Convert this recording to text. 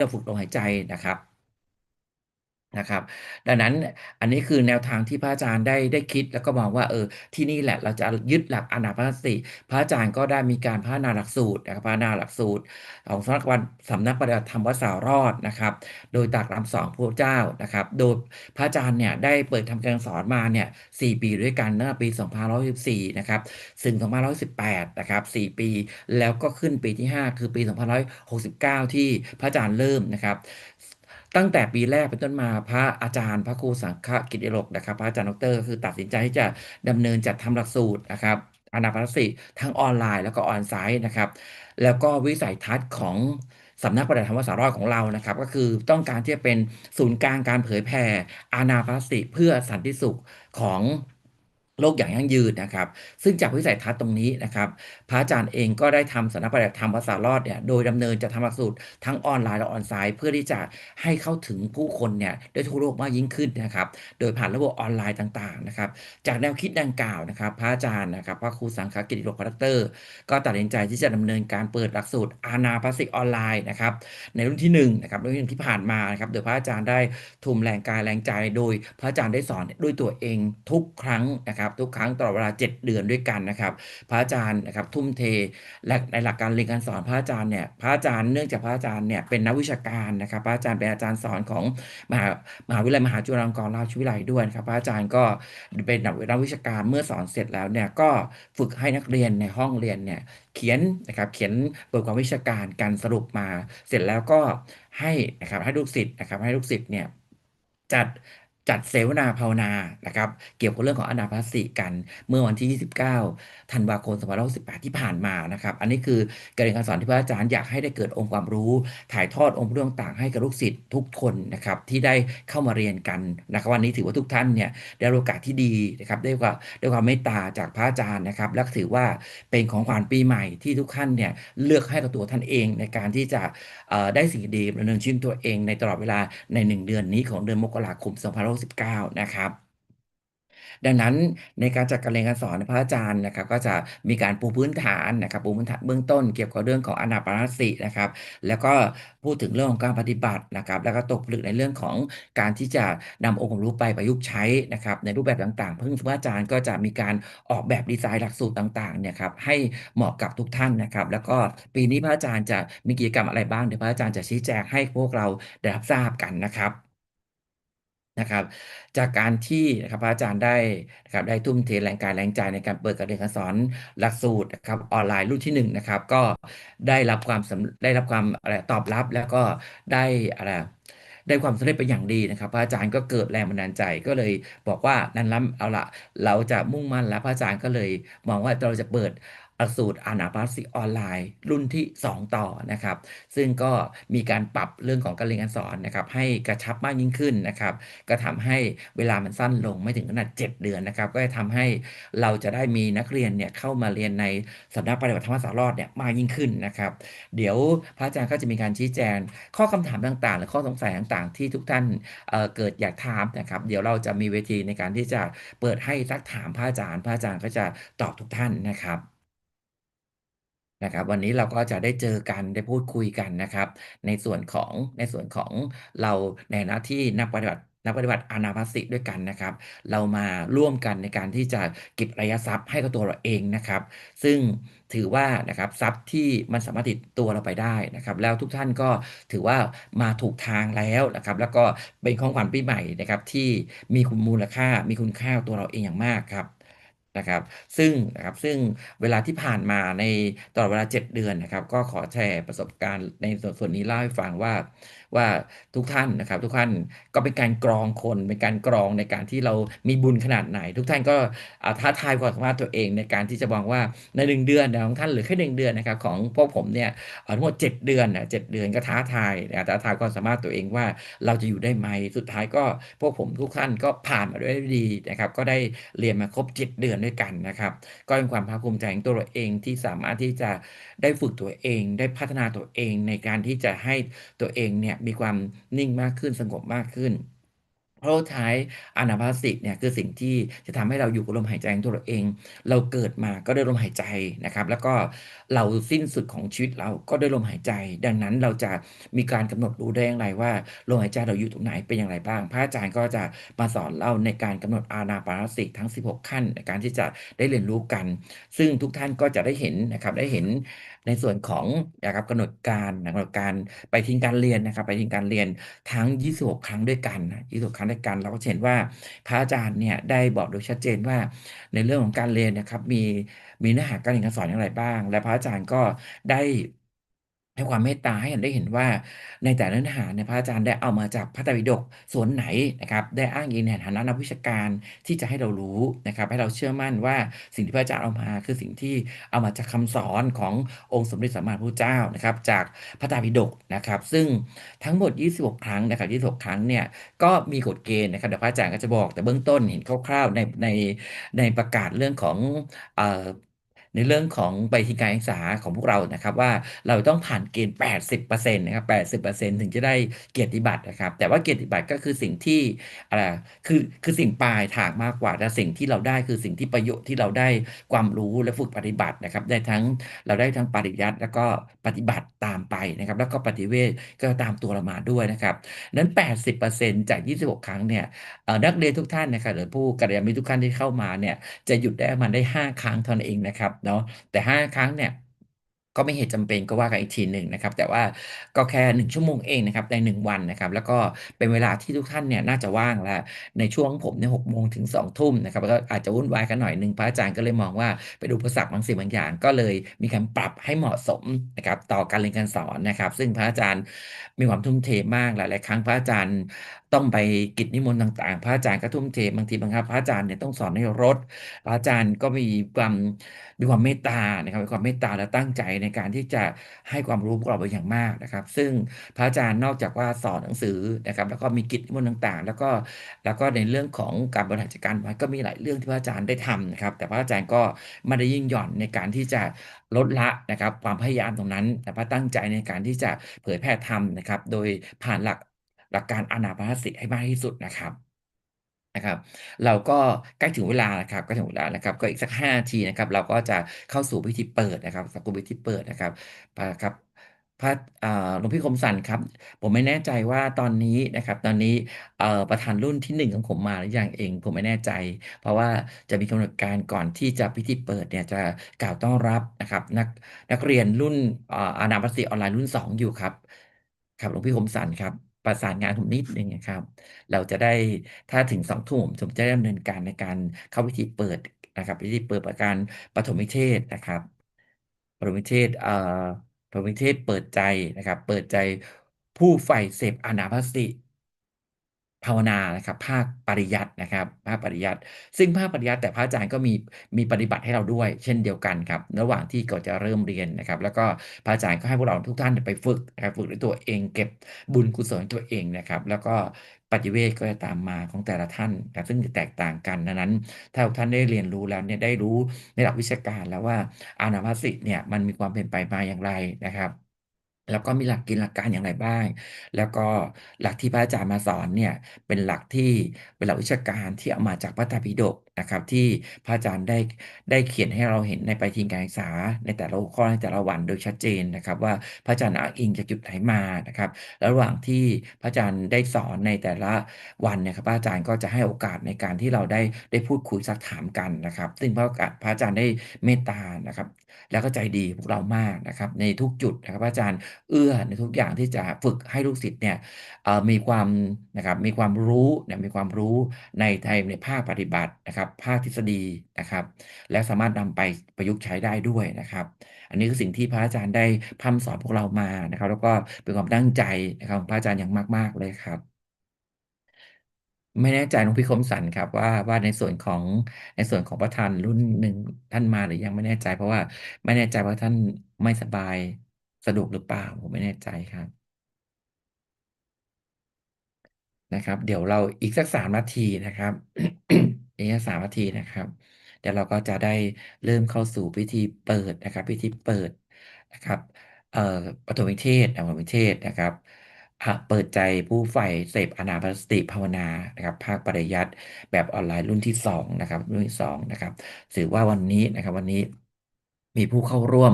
จะฝึกลมหายใจนะครับ นะครับ ดังนั้นอันนี้คือแนวทางที่พระอาจารย์ได้ได้คิดแล้วก็มองว่าเออที่นี่แหละเราจะยึดหลักอนาปานสติ พระอาจารย์ก็ได้มีการพัฒนาหลักสูตรนะครับพัฒนาหลักสูตร ของสำนักวันสำนักปฏิบัติธรรมวัดสาวรอดนะครับ โดยตากรำสองพระเจ้านะครับ โดยพระอาจารย์เนี่ยได้เปิดทำการสอนมาเนี่ย4ปีด้วยกันตั้งแต่ปี2514นะครับถึง2518นะครับ4ปี แล้วก็ขึ้นปีที่ 5 คือปี 2569 ที่พระอาจารย์เริ่มนะครับ ตั้งแต่ปีแรกเป็นต้นมาพระอาจารย์พระครูสังฆกิติโลกนะครับ พระอาจารย์ดรก็คือตัดสินใจที่จะดำเนินจัดทำหลักสูตรนะครับอนาปานสติทั้งออนไลน์แล้วก็ออนไซต์นะครับ แล้วก็วิสัยทัศน์ของสำนักปฏิบัติธรรมสารอดของเรานะครับ ก็คือต้องการที่จะเป็นศูนย์กลางการเผยแผ่อานาปานสติเพื่อสันติสุขของ โลกอย่างยั่งยืนนะครับ ซึ่งจากวิสัยทัศน์ตรงนี้นะครับ พระอาจารย์เองก็ได้ทำสนักปฏิบัติธรรมภาษารอดเนี่ยโดยดำเนินจะทำหลักสูตรทั้งออนไลน์และออนไลน์ เพื่อที่จะให้เข้าถึงผู้คนเนี่ยได้ทั่วโลกมากยิ่งขึ้นนะครับ โดยผ่านระบบออนไลน์ต่างๆนะครับ จากแนวคิดดังกล่าวนะครับ พระอาจารย์นะครับพระครูสังฆกิติโลกพัตเตอร์ ก็ตัดสินใจที่จะดำเนินการเปิดหลักสูตรอาณาพาสิกออนไลน์นะครับในรุ่นที่1นะครับรุ่นที่ผ่านมานะครับโดยพระอาจารย์ได้ทุ่มแรงกายแรงใจโดยพระอาจารย์ได้สอนด้วยตัวเองทุกครั้งนะครับทุกครั้งตลอดเวลา 7 เดือนด้วยกันนะครับพระอาจารย์นะครับทุ่มเทและในหลักการเรียนการสอนพระอาจารย์เนี่ยพระอาจารย์เนื่องจากพระอาจารย์เนี่ยเป็นนักวิชาการนะครับพระอาจารย์เป็นอาจารย์สอนของมหามหาวิทยาลัยมหาจุฬาลงกรณราชวิทยาลัยด้วยครับพระอาจารย์ก็เป็นนักวิชาการเมื่อสอนเสร็จแล้วเนี่ยก็ฝึกให้นักเรียนในห้องเรียนเนี่ยเขียนนะครับเขียนบทความวิชาการการสรุปมา เสร็จแล้วก็ให้นะครับให้ลูกศิษย์นะครับให้ลูกศิษย์เนี่ยจัด จัดเสวนาภาวนานะครับ เกี่ยวกับเรื่องของอนาพาสิกันเมื่อวันที่ 29 ธันวาคม2568 ที่ผ่านมานะครับ อันนี้คือการเรียนการสอนที่พระอาจารย์อยากให้ได้เกิดองค์ความรู้ ถ่ายทอดองค์เรื่องต่างให้กับลูกศิษย์ทุกคนนะครับที่ได้เข้ามาเรียนกันนะครับวันนี้ถือว่าทุกท่านเนี่ยได้โอกาสที่ดีนะครับได้ว่าด้วยความเมตตาจากพระอาจารย์นะครับและถือว่าเป็นของขวัญปีใหม่ที่ทุกท่านเนี่ยเลือกให้กับตัวท่านเองในการที่จะได้สิ่งดีดำเนินชีวิตตัวเองในตลอดเวลาใน 1 เดือนนี้ของเดือนมกราคม25 2569 นะครับดังนั้นในการจัดการเรียนการสอนพระอาจารย์นะครับ ก็จะมีการปูพื้นฐานนะครับปูพื้นฐานเบื้องต้น เกี่ยวกับเรื่องของอนาปานสตินะครับ แล้วก็พูดถึงเรื่องของการปฏิบัตินะครับ แล้วก็ตกผลึกในเรื่องของการที่จะนำองค์ความรู้ไปประยุกต์ใช้นะครับ ในรูปแบบต่างๆ เพิ่งพระอาจารย์ก็จะมีการออกแบบดีไซน์หลักสูตรต่างๆเนี่ยครับให้เหมาะกับทุกท่านนะครับ แล้วก็ปีนี้พระอาจารย์จะมีกิจกรรมอะไรบ้างเดี๋ยวพระอาจารย์จะชี้แจงให้พวกเราได้รับทราบกันนะครับ นะครับ จากการที่นะครับพระอาจารย์ได้นะครับได้ทุ่มเทแรงกายแรงใจในการเปิดการเรียนการสอนหลักสูตรนะครับออนไลน์รุ่นที่1นะครับก็ได้รับความได้รับความอะไรตอบรับแล้วก็ได้อะไรได้ความสำเร็จเป็นอย่างดีนะครับ พระอาจารย์ก็เกิดแรงบันดาลใจก็เลยบอกว่านั้นล้เอาละเราจะมุ่งมั่นแล้วพระอาจารย์ก็เลยมองว่าเราจะเปิด หลักสูตรอานาปาสิออนไลน์ รุ่นที่ 2 ต่อนะครับ ซึ่งก็มีการปรับเรื่องของการเรียนการสอนนะครับ ให้กระชับมากยิ่งขึ้นนะครับ ก็ทำให้เวลามันสั้นลงไม่ถึงขนาด 7 เดือนนะครับ ก็จะทำให้เราจะได้มีนักเรียนเนี่ยเข้ามาเรียนในสำนักปฏิบัติธรรมสารอดเนี่ยมากยิ่งขึ้นนะครับ เดี๋ยวพระอาจารย์ก็จะมีการชี้แจง ข้อคำถามต่างๆหรือข้อสงสัยต่างๆ ที่ทุกท่านเเกิดอยากถามนะครับ เดี๋ยวเราจะมีเวทีในการที่จะเปิดให้ซักถามพระอาจารย์ พระอาจารย์ก็จะตอบทุกท่านนะครับ นะครับวันนี้เราก็จะได้เจอกันได้พูดคุยกันนะครับ ในส่วนของในส่วนของเราในหน้าที่นักปฏิบัตินักปฏิบัติอานาพาสิด้วยกันนะครับ เรามาร่วมกันในการที่จะเก็บระยะทรัพย์ให้กับตัวเราเองนะครับ ซึ่งถือว่านะครับทรัพย์ที่มันสามารถติดตัวเราไปได้นะครับ แล้วทุกท่านก็ถือว่ามาถูกทางแล้วนะครับ แล้วก็เป็นของขวัญปีใหม่นะครับที่มีคุณมูลค่ามีคุณค่าตัวเราเองอย่างมากครับ นะครับซึ่งนะครับซึ่งเวลาที่ผ่านมาในตลอดเวลา 7 เดือนนะครับ ก็ขอแชร์ประสบการณ์ในส่วนส่วนนี้เล่าให้ฟังว่า ว่าทุกท่านนะครับ ทุกท่านก็เป็นการกรองคนเป็นการกรองในการที่เรามีบุญขนาดไหน ทุกท่านก็ท้าทายความสามารถตัวเองในการที่จะบอกว่าในหนึ่งเดือนของท่านหรือแค่หนึ่งเดือนนะครับของพวกผมเนี่ยทั้งหมด7เดือนนะเจ็ดเดือนก็ท้าทายท้าทายความสามารถตัวเองว่าเราจะอยู่ได้ไหมสุดท้ายก็พวกผมทุกท่านก็ผ่านมาด้วยดีนะครับก็ได้เรียนมาครบ7เดือนด้วยกันนะครับก็เป็นความภาคภูมิใจของตัวเราเองที่สามารถที่จะได้ฝึกตัวเองได้พัฒนาตัวเองในการที่จะให้ตัวเองเนี่ยมีความนิ่งมากขึ้นสงบมากขึ้นเพราะสุดท้ายอนาปาสติเนี่ยคือสิ่งที่จะทำให้เราอยู่กับลมหายใจของตัวเราเอง เราเกิดมาก็ด้วยลมหายใจนะครับ แล้วก็เราสิ้นสุดของชีวิตเราก็ด้วยลมหายใจ ดังนั้นเราจะมีการกำหนดรู้ได้อย่างไรว่าลมหายใจเราอยู่ตรงไหนเป็นอย่างไรบ้าง พระอาจารย์ก็จะมาสอนเราในการกำหนดอานาปานสติทั้ง 16 ขั้นในการที่จะได้เรียนรู้กัน ซึ่งทุกท่านก็จะได้เห็นนะครับได้เห็นในส่วนของนะครับกำหนดการกำหนดการไปทิ้งการเรียนนะครับ ไปทิ้งการเรียนทั้ง 26 ครั้งด้วยกันนะ26 ครั้งด้วยกัน เราก็เห็นว่าพระอาจารย์เนี่ยได้บอกโดยชัดเจนว่าในเรื่องของการเรียนนะครับมีมีเนื้อหาการเรียนการสอนอย่างไรบ้าง และพระอาจารย์ก็ได้ ให้ความเมตตาให้เห็นได้เห็นว่าในแต่ละเนื้อหาเนี่ยพระอาจารย์ได้เอามาจากพระไตรปิฎกส่วนไหนนะครับ ได้อ้างอิงในฐานะนักวิชาการที่จะให้เรารู้นะครับ ให้เราเชื่อมั่นว่าสิ่งที่พระอาจารย์เอามาคือสิ่งที่เอามาจากคำสอนขององค์สมเด็จสัมมาสัมพุทธเจ้านะครับ จากพระไตรปิฎกนะครับ ซึ่งทั้งหมด 26 ครั้งนะครับ 26 ครั้งเนี่ยก็มีกฎเกณฑ์นะครับเดี๋ยวพระอาจารย์ก็จะบอกแต่เบื้องต้นเห็นคร่าวๆในในในประกาศเรื่องของเอ่อ ในเรื่องของใบทีการศึกษาของพวกเรานะครับ ว่าเราต้องผ่านเกณฑ์ 80%นะครับ 80%ถึงจะได้เกียรติบัตรนะครับ แต่ว่าเกียรติบัตรก็คือสิ่งที่อะไรคือคือสิ่งปลายทางมากกว่าแต่สิ่งที่เราได้คือสิ่งที่ประโยชน์ที่เราได้ความรู้และฝึกปฏิบัตินะครับ ได้ทั้งเราได้ทั้งปริยัติแล้วก็ปฏิบัติตามไปนะครับ แล้วก็ปฏิเวทก็ตามตัวเรามาด้วยนะครับนั้น 80%จาก 26 ครั้งเนี่ยนักเรียนทุกท่านนะครับหรือผู้กัลยาณมิตรทุกท่านที่เข้ามาเนี่ยจะหยุดได้มันได้ 5 ครั้งเท่านั้นเองนะครับเนาะแต่ 5 ครั้งเนี่ยก็ไม่เหตุจำเป็นก็ว่ากันอีกทีหนึ่งนะครับ แต่ว่าก็แค่ 1 ชั่วโมงเองนะครับใน 1 วันนะครับ แล้วก็เป็นเวลาที่ทุกท่านเนี่ยน่าจะว่างแล้วในช่วงผมเนี่ยหกโมงถึง2ทุ่มนะครับก็อาจจะวุ่นวายกันหน่อยหนึ่งพระอาจารย์ก็เลยมองว่าเป็นอุปสรรคบางสิ่งบางอย่าง ก็เลยมีการปรับให้เหมาะสมนะครับต่อการเรียนการสอนนะครับ ซึ่งพระอาจารย์มีความทุ่มเทมากหลาย ๆ ครั้งพระอาจารย์ ต้องไปกิจนิมนต์ต่าง ๆ พระอาจารย์ก็ทุ่มเทบางทีบางครั้งพระอาจารย์เนี่ยต้องสอนในรถ พระอาจารย์ก็มีความมีความเมตตานะครับมีความเมตตาและตั้งใจในการที่จะให้ความรู้พวกเราเป็นอย่างมากนะครับ ซึ่งพระอาจารย์นอกจากว่าสอนหนังสือนะครับ แล้วก็มีกิจนิมนต์ต่างๆ แล้วก็แล้วก็ในเรื่องของการบริหารจัดการวัดก็มีหลายเรื่องที่พระอาจารย์ได้ทำนะครับ แต่พระอาจารย์ก็ไม่ได้ยิ่งหย่อนในการที่จะลดละนะครับ ความพยายามตรงนั้นแต่พระตั้งใจในการที่จะเผยแพร่ธรรมนะครับ โดยผ่านหลัก หลักการอนาปานสติให้มากที่สุดนะครับนะครับ เราก็ใกล้ถึงเวลานะครับใกล้ถึงเวลานะครับ ก็อีกสัก5นาทีนะครับ เราก็จะเข้าสู่พิธีเปิดนะครับสักพิธีเปิดนะครับครับพระอหลวงพี่คมสันครับ ผมไม่แน่ใจว่าตอนนี้นะครับ ตอนนี้ประธานรุ่นที่1ของผมมาหรือยังเอง ผมไม่แน่ใจ เพราะว่าจะมีกำหนดการก่อนที่จะพิธีเปิดเนี่ยจะกล่าวต้อนรับนะครับ นักนักเรียนรุ่นอาอนาปานสติออนไลน์รุ่น2อยู่ครับ ครับหลวงพี่คมสันครับ ประสานงานผมนิดหนึ่งนะครับ เราจะได้ถ้าถึงสองทุ่มผมจะได้ดำเนินการในการเข้าพิธีเปิดนะครับพิธีเปิดประการปฐมิเทศนะครับปฐมิเทศเอ่อปฐมิเทศเปิดใจนะครับ เปิดใจผู้ใฝ่เสพอนาภาสติ ภาวนานะครับ ภาคปริยัตินะครับ ภาคปริยัติซึ่งภาคปริยัติแต่พระอาจารย์ก็มีมีปฏิบัติให้เราด้วย เช่นเดียวกันครับ ระหว่างที่ก่อนจะเริ่มเรียนนะครับ แล้วก็พระอาจารย์ก็ให้พวกเราทุกท่านไปฝึกนะครับฝึกด้วยตัวเองเก็บบุญกุศลตัวเองนะครับ แล้วก็ปฏิเวทก็จะตามมาของแต่ละท่านนะซึ่งจะแตกต่างกันดังนั้น ถ้าทุกท่านได้เรียนรู้แล้วเนี่ยได้รู้ในหลักวิชาการแล้วว่าอานาปานสติเนี่ยมันมีความเป็นไปมาอย่างไรนะครับ แล้วก็มีหลักเกณฑ์หลักการอย่างไรบ้าง แล้วก็หลักที่พระอาจารย์มาสอนเนี่ยเป็นหลักที่เป็นหลักวิชาการที่เอามาจากพระไตรปิฎก นะครับที่พระอาจารย์ได้ได้เขียนให้เราเห็นในปฏิทินการศึกษา ในแต่ละหัวข้อในแต่ละวันโดยชัดเจนนะครับ ว่าพระอาจารย์อ้างอิงจากจุดไหนมานะครับแล้วระหว่างที่พระอาจารย์ได้สอนในแต่ละวันเนี่ยครับพระอาจารย์ก็จะให้โอกาสในการที่เราได้ได้พูดคุยซักถามกันนะครับ ซึ่งพระพระอาจารย์ได้เมตตานะครับ แล้วก็ใจดีพวกเรามากนะครับ ในทุกจุดนะครับพระอาจารย์เอื้อในทุกอย่างที่จะฝึกให้ลูกศิษย์เนี่ยมีความนะครับมีความรู้นะมีความรู้ในในในภาคปฏิบัตินะครับภาคทฤษฎีนะครับ และสามารถนำไปประยุกต์ใช้ได้ด้วยนะครับ อันนี้คือสิ่งที่พระอาจารย์ได้พร่ำสอนพวกเรามานะครับ แล้วก็เป็นความตั้งใจนะครับของพระอาจารย์อย่างมาก ๆ เลยครับ ไม่แน่ใจหลวงพี่คมสันครับ ว่าว่าในส่วนของในส่วนของประธานรุ่นหนึ่งท่านมาหรือยังไม่แน่ใจ เพราะว่าไม่แน่ใจว่าท่านไม่สบายสะดวกหรือเปล่าผมไม่แน่ใจครับนะครับ เดี๋ยวเราอีกสัก3นาทีนะครับ อีกสัก3นาทีนะครับเดี๋ยวเราก็จะได้เริ่มเข้าสู่พิธีเปิดนะครับ พิธีเปิดนะครับเอ่อปฐมเทศนะปฐมเทศนะครับอะเปิดใจผู้ใฝ่เสพอนาปาสติภาวนานะครับ ภาคปริยัติแบบออนไลน์รุ่นที่สองนะครับ รุ่นที่สองนะครับถือว่าวันนี้นะครับ วันนี้มีผู้เข้าร่วม